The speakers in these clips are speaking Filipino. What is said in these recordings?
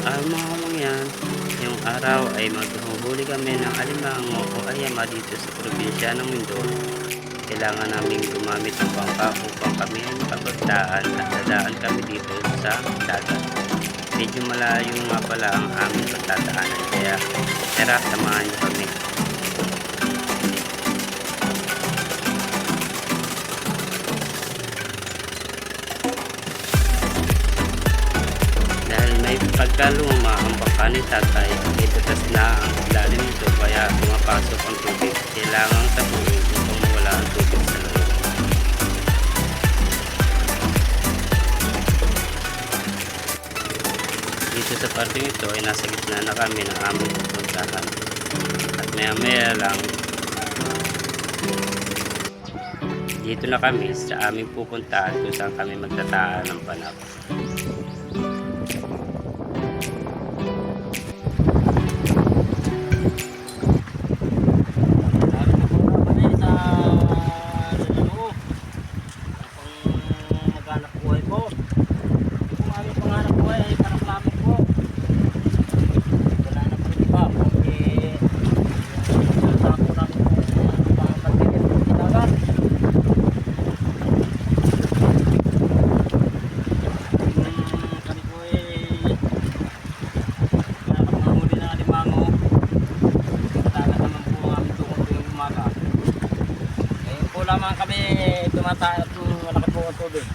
Ah, mga kamangyan, yung araw ay maghuhuli kami ng alimango o ayama dito sa probinsya ng Mindoro. Kailangan namin gumamit ng bangka upang kami ay makapagdaan at dadaan kami dito sa dagat. Medyo malayo nga pala ang aming pagtataanan kaya tara samahan niyo kami. Ang baka ni tatay, itutas na ang lalim nito kaya pumapasok ang tubig. Kailangan tapuin upang mawala ang tubig sa loob. Dito sa parting ito ay nasa gitna na kami ng aming pupuntahan. At maya maya lang dito na kami sa aming pupuntahan kung saan kami magtataan ng panahon. Tumatayo at malaki po ang tubig.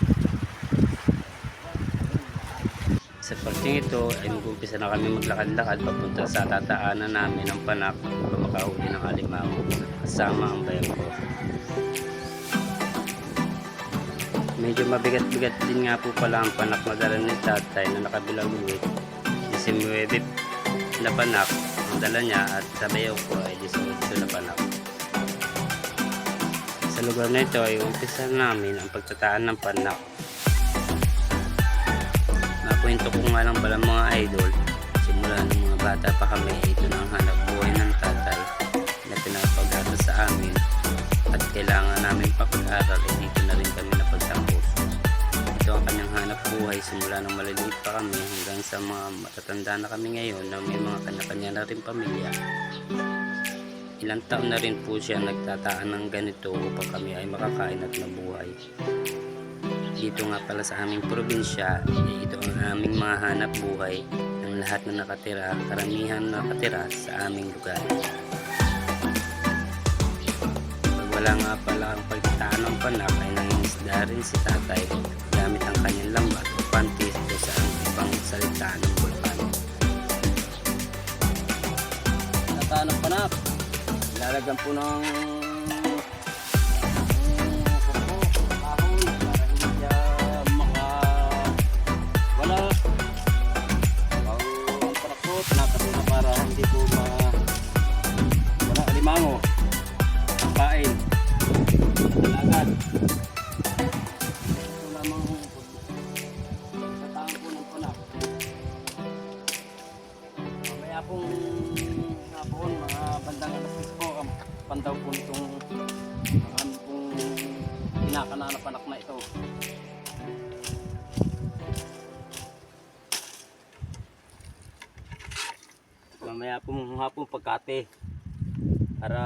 Sa parting ito ay mag-umpisa na kami maglakad-lakad papunta sa tataanan namin ng panak para makahuli ng alimango kasama ang bayan ko. Medyo mabigat-bigat din nga po pala ang panak na dala ni tatay na nakabilang luwit. 19 na panak ang dala niya at sa bayaw ko ay 18 na panak. Lugar na ito ay umpisa namin ang pagtataan ng panak Nakwento ko nga lang pala mga idol, simula ng mga bata pa kami, ito na ang hanap buhay ng tatay na pinapag-aral sa amin at kailangan namin pag-aral ay dito na rin kami napagtapos. Ito ang kanyang hanap buhay simula nang maliliit pa kami hanggang sa mga matatanda na kami ngayon na may mga kanya-kanya na rin pamilya. Ilang taon na rin po siya nagtataan ng ganito upang kami ay makakain at mabuhay dito nga pala sa aming probinsya, eh, ito ang aming mga hanap buhay ng lahat na nakatira, karamihan na nakatira sa aming lugar. Pag wala nga pala ang pagtataan ng panak ay nangingisda rin si tatay gamit ang kanyang lambat o panties o sa ang ibang salita ng bulkan. Nataan ng panap. Lalagyan po ng po nitong ang aming pong pinakananap anak na ito. Mamaya pong hapon pagkate. Para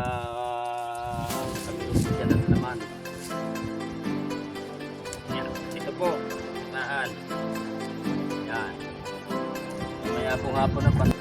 kami siya na naman. Yan ito po tahan. Yan. Mamaya pong hapon ang pan